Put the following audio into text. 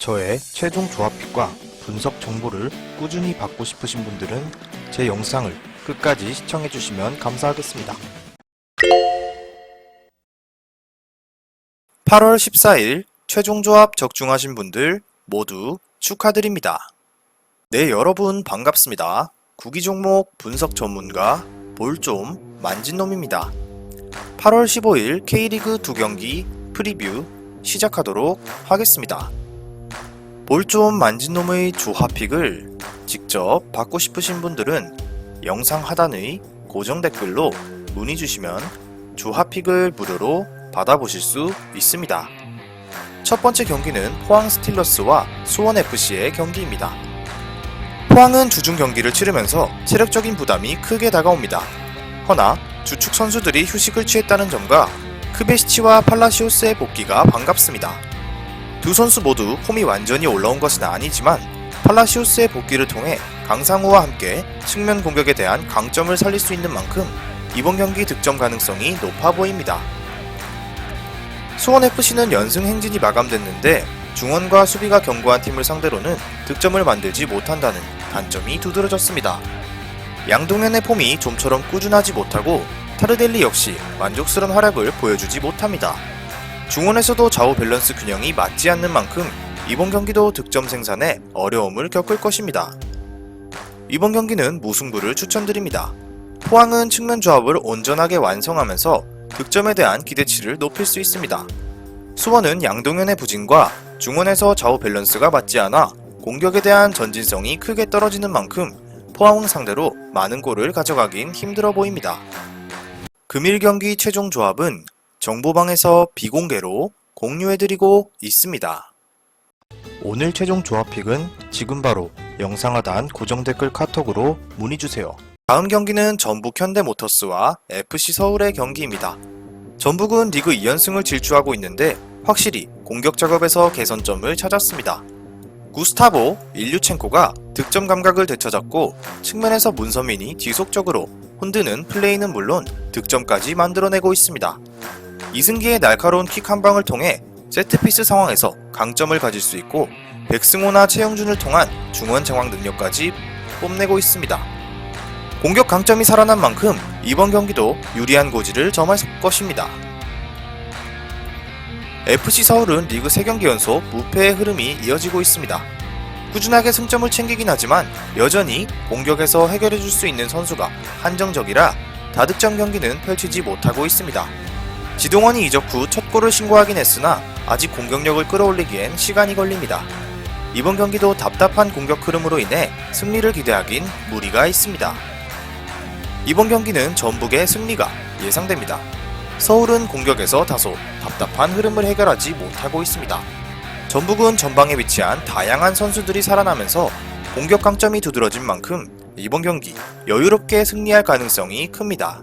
저의 최종 조합픽과 분석 정보를 꾸준히 받고 싶으신 분들은 제 영상을 끝까지 시청해주시면 감사하겠습니다. 8월 14일 최종 조합 적중하신 분들 모두 축하드립니다. 네, 여러분 반갑습니다. 구기 종목 분석 전문가 볼좀 만진놈입니다. 8월 15일 K리그 두 경기 프리뷰 시작하도록 하겠습니다. 볼 좀 만진 놈의 조합픽을 직접 받고 싶으신 분들은 영상 하단의 고정 댓글로 문의 주시면 조합픽을 무료로 받아보실 수 있습니다. 첫 번째 경기는 포항 스틸러스와 수원FC의 경기입니다. 포항은 주중 경기를 치르면서 체력적인 부담이 크게 다가옵니다. 허나 주축 선수들이 휴식을 취했다는 점과 크베시치와 팔라시오스의 복귀가 반갑습니다. 두 선수 모두 폼이 완전히 올라온 것은 아니지만 팔라시오스의 복귀를 통해 강상우와 함께 측면 공격에 대한 강점을 살릴 수 있는 만큼 이번 경기 득점 가능성이 높아 보입니다. 수원FC는 연승 행진이 마감됐는데 중원과 수비가 견고한 팀을 상대로는 득점을 만들지 못한다는 단점이 두드러졌습니다. 양동현의 폼이 좀처럼 꾸준하지 못하고 타르델리 역시 만족스러운 활약을 보여주지 못합니다. 중원에서도 좌우 밸런스 균형이 맞지 않는 만큼 이번 경기도 득점 생산에 어려움을 겪을 것입니다. 이번 경기는 무승부를 추천드립니다. 포항은 측면 조합을 온전하게 완성하면서 득점에 대한 기대치를 높일 수 있습니다. 수원은 양동현의 부진과 중원에서 좌우 밸런스가 맞지 않아 공격에 대한 전진성이 크게 떨어지는 만큼 포항을 상대로 많은 골을 가져가긴 힘들어 보입니다. 금일 경기 최종 조합은 정보방에서 비공개로 공유해드리고 있습니다. 오늘 최종 조합픽은 지금 바로 영상 하단 고정 댓글 카톡으로 문의주세요. 다음 경기는 전북 현대모터스와 FC 서울의 경기입니다. 전북은 리그 2연승을 질주하고 있는데 확실히 공격 작업에서 개선점을 찾았습니다. 구스타보 일류첸코가 득점 감각을 되찾았고 측면에서 문서민이 지속적으로 흔드는 플레이는 물론 득점까지 만들어내고 있습니다. 이승기의 날카로운 킥 한 방을 통해 세트피스 상황에서 강점을 가질 수 있고 백승호나 최영준을 통한 중원 정황 능력까지 뽐내고 있습니다. 공격 강점이 살아난 만큼 이번 경기도 유리한 고지를 점할 것입니다. FC 서울은 리그 3경기 연속 무패의 흐름이 이어지고 있습니다. 꾸준하게 승점을 챙기긴 하지만 여전히 공격에서 해결해 줄 수 있는 선수가 한정적이라 다득점 경기는 펼치지 못하고 있습니다. 지동원이 이적 후 첫 골을 신고하긴 했으나 아직 공격력을 끌어올리기엔 시간이 걸립니다. 이번 경기도 답답한 공격 흐름으로 인해 승리를 기대하긴 무리가 있습니다. 이번 경기는 전북의 승리가 예상됩니다. 서울은 공격에서 다소 답답한 흐름을 해결하지 못하고 있습니다. 전북은 전방에 위치한 다양한 선수들이 살아나면서 공격 강점이 두드러진 만큼 이번 경기 여유롭게 승리할 가능성이 큽니다.